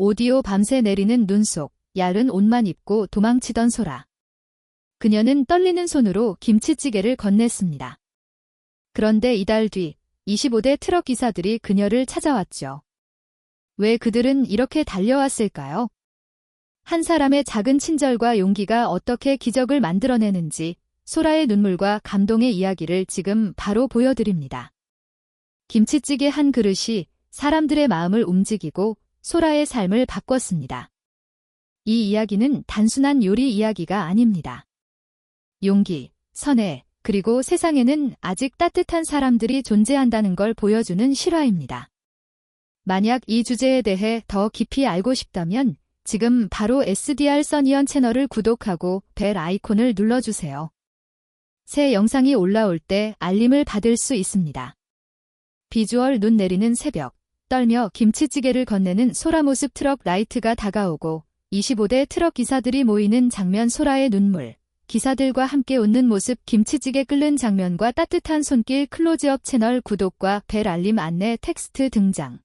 오디오 밤새 내리는 눈 속 얇은 옷만 입고 도망치던 소라. 그녀는 떨리는 손으로 김치찌개를 건넸습니다. 그런데 이달 뒤 25대 트럭 기사들이 그녀를 찾아왔죠. 왜 그들은 이렇게 달려왔을까요? 한 사람의 작은 친절과 용기가 어떻게 기적을 만들어내는지 소라의 눈물과 감동의 이야기를 지금 바로 보여드립니다. 김치찌개 한 그릇이 사람들의 마음을 움직이고 소라의 삶을 바꿨습니다. 이 이야기는 단순한 요리 이야기가 아닙니다. 용기, 선해, 그리고 세상에는 아직 따뜻한 사람들이 존재한다는 걸 보여주는 실화입니다. 만약 이 주제에 대해 더 깊이 알고 싶다면 지금 바로 SDR 써니언 채널을 구독하고 벨 아이콘을 눌러주세요. 새 영상이 올라올 때 알림을 받을 수 있습니다. 비주얼 눈 내리는 새벽, 떨며 김치찌개를 건네는 소라 모습 트럭 라이트가 다가오고 25대 트럭 기사들이 모이는 장면 소라의 눈물, 기사들과 함께 웃는 모습 김치찌개 끓는 장면과 따뜻한 손길 클로즈업 채널 구독과 벨 알림 안내 텍스트 등장.